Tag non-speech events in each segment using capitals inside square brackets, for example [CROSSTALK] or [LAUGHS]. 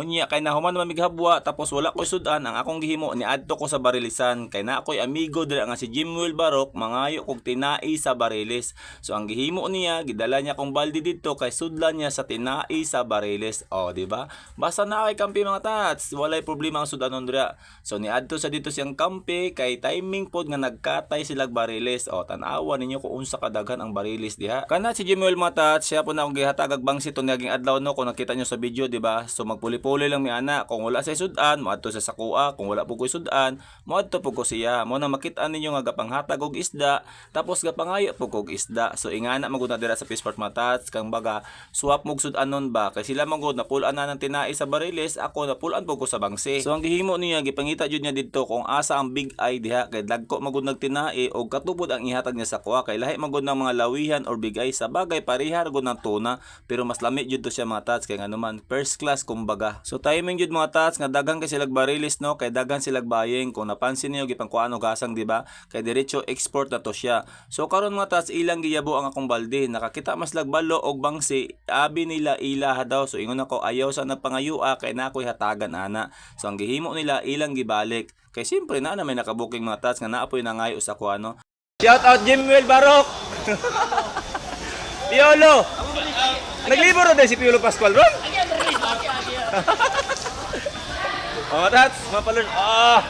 Unya kay nahuman naman mighabwa tapos wala ko sudan ang akong gihimo ni adto ko sa barilisan kay na ako'y amigo dira nga si Jimwell Barok mangayo kog tinai sa bariles. So ang gihimo niya gidala niya kong balde dito kay sudlan niya sa tinai sa bariles. Oh, di ba? Basta na kay kampi mga tats, walay problema ang sudanon dira. So ni adto sa dito siyang kampi kay timing pod nga nagkatay silag bariles. Oh, tan-awa ninyo kung unsa kadaghan ang bariles diha. Kana si Jimwell mga siya po na akong gihatag og bangsi to naging adlaw no kung nakita nyo sa video, di ba? So magpuli-puli lang mi ana kung wala sa sudan, moadto sa sakua, kung wala po ko sudan, moadto po siya. Mo na makita ninyo nga gapanghatag og isda, tapos gapangayo po kog isda. So ingana maguna dira sa Peaceport Matats. Kang baga swap mog sudanon ba? Kay sila magud na pulan na ng tinai sa bariles, ako na pulan po ko sa bangsi. So ang gihimo niya gipangita jud niya didto kung asa ang big eye diha. Kay dagko magud nagtinai og katubod ang ihatag niya sa kuha kay lahi magud ng mga lawihan or big eye sa bagay parihar gud ng tuna. Pero mas lami jud to siya mga kay nga naman first class kumbaga. So timing jud mga tats nga daghan kay silag bariles no kay daghan silag baying kung napansin niyo gipang kuano gasang di ba kay diretso export na to siya. So karon mga tats ilang giyabo ang akong balde nakakita mas lagbalo og bangsi abi nila ilaha daw so ingon ako ayaw sa nagpangayua kay na ako'y hatagan ana. So ang gihimo nila ilang gibalik kay siyempre na na may nakabuking mga tats nga naapoy na ngayo sa kuano. Shout out Jimwell Barok. [LAUGHS] Piolo. Naglibro rin si Piolo Pascual ron. Oh, tats, mapalun. Ah,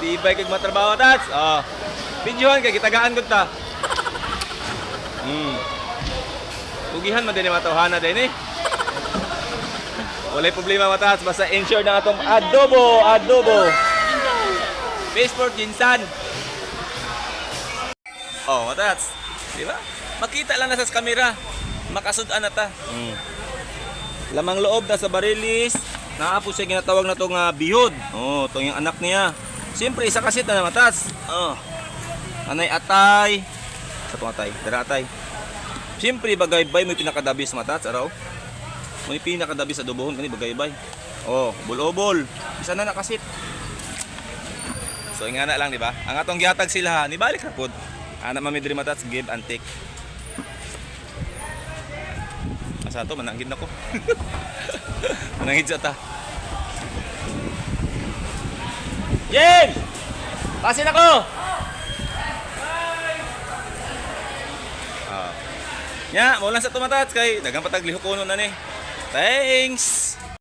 tibay kag matrabaho tats. Ah. Videohan kay gitagaan gud ta. Hmm. Pugihan man din matawhana din eh. Walay problema matats basta insured na atong adobo, adobo. Passport Jinsan. Oh, matats. Di ba? Makita lang na sa kamera. Makasudan na ta. Mm. Lamang loob na sa barilis. Naapo siya ginatawag na itong bihod. Oh, ito yung anak niya. Siyempre, isa kasit na matas. Oh. Anay atay. Sa itong atay. Dara atay. Siyempre, bagaybay mo yung pinakadabi sa matas. Araw. Mo yung pinakadabi sa dubuhon. Kani bagaybay. Oh, bulobol. Isa na nakasit. So, nga na lang, di ba? Ang atong gihatag sila, nibalik na po. Anak mami diri matats, give and take. Asa to, mananggid na ko. [LAUGHS] mananggid sa ta. James! Pasin ako! Ah. Nya, mo lang sa tumatats kay dagang patag lihukonon na ni. Thanks.